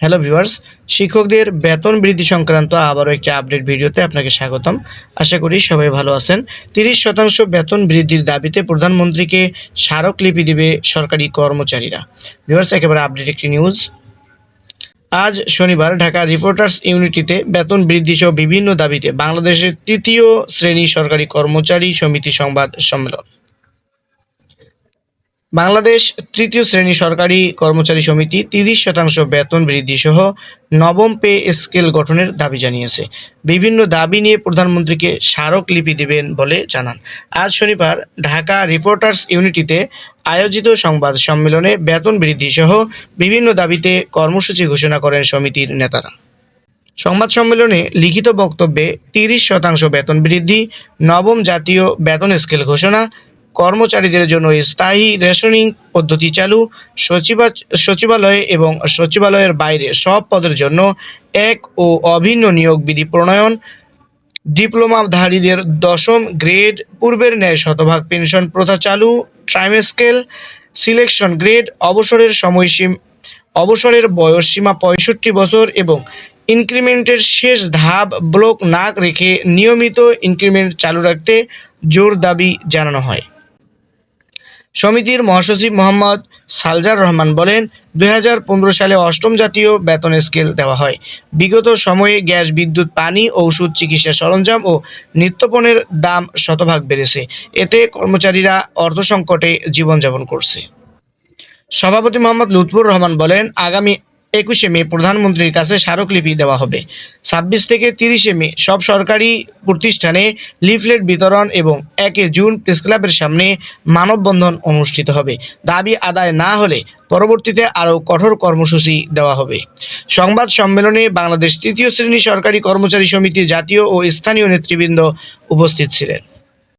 Hello viewers শিক্ষকদের বেতন বৃদ্ধি সংক্রান্ত আবারও একটি আপডেট ভিডিওতে আপনাকে স্বাগতম। আশা করি সবাই ভালো আছেন। তিরিশ শতাংশ বেতন বৃদ্ধির দাবিতে প্রধানমন্ত্রীকে স্মারকলিপি দেবে সরকারি কর্মচারীরা। ভিউয়ার্স একেবারে আপডেট একটি নিউজ আজ শনিবার ঢাকা রিপোর্টার্স ইউনিটিতে বেতন বৃদ্ধি সহ বিভিন্ন দাবিতে বাংলাদেশের তৃতীয় শ্রেণি সরকারি কর্মচারী সমিতি সংবাদ সম্মেলন। বাংলাদেশ তৃতীয় শ্রেণি সরকারি কর্মচারী সমিতি তিরিশ শতাংশ বেতন বৃদ্ধি সহ নবম পে স্কেল গঠনের দাবি জানিয়েছে। বিভিন্ন দাবি নিয়ে প্রধানমন্ত্রীকে স্মারকলিপি দেবেন বলে জানান। আজ শনিবার ঢাকা রিপোর্টার্স ইউনিটিতে আয়োজিত সংবাদ সম্মেলনে বেতন বৃদ্ধি সহ বিভিন্ন দাবিতে কর্মসূচি ঘোষণা করেন সমিতির নেতারা। সংবাদ সম্মেলনে লিখিত বক্তব্যে তিরিশ শতাংশ বেতন বৃদ্ধি, নবম জাতীয় বেতন স্কেল ঘোষণা কর্মচারীদের জন্য স্থায়ী রেশনিং পদ্ধতি চালু, সচিবা সচিবালয়ে এবং সচিবালয়ের বাইরে সব পদের জন্য এক ও অভিন্ন নিয়োগ বিধি প্রণয়ন, ডিপ্লোমাধারীদের দশম গ্রেড, পূর্বের ন্যায় শতভাগ পেনশন প্রথা চালু ট্রাইমেস্কেল সিলেকশন গ্রেড অবসরের সময়সীম অবসরের বয়স সীমা পঁয়ষট্টি বছর এবং ইনক্রিমেন্টের শেষ ধাপ ব্লক না রেখে নিয়মিত ইনক্রিমেন্ট চালু রাখতে জোর দাবি জানানো হয়। সমিতির মহাসচিব মোহাম্মদ সালজার রহমান বলেন, দুই হাজার পনেরো সালে অষ্টম জাতীয় বেতন স্কেল দেওয়া হয়। বিগত সময়ে গ্যাস, বিদ্যুৎ, পানি ওষুধ চিকিৎসা সরঞ্জাম ও নিত্যপণের দাম শতভাগ বেড়েছে। এতে কর্মচারীরা অর্থ সংকটে জীবনযাপন করছে। সভাপতি মোহাম্মদ লুৎফুর রহমান বলেন, আগামী একুশে মে প্রধানমন্ত্রীর কাছে স্মারকলিপি দেওয়া হবে। ছাব্বিশ থেকে তিরিশে মে সব সরকারি প্রতিষ্ঠানে লিফলেট বিতরণ এবং একে জুন প্রেস ক্লাবের সামনে মানববন্ধন অনুষ্ঠিত হবে। দাবি আদায় না হলে পরবর্তীতে আরও কঠোর কর্মসূচি দেওয়া হবে। সংবাদ সম্মেলনে বাংলাদেশ তৃতীয় শ্রেণি সরকারি কর্মচারী সমিতি জাতীয় ও স্থানীয় নেতৃবৃন্দ উপস্থিত ছিলেন।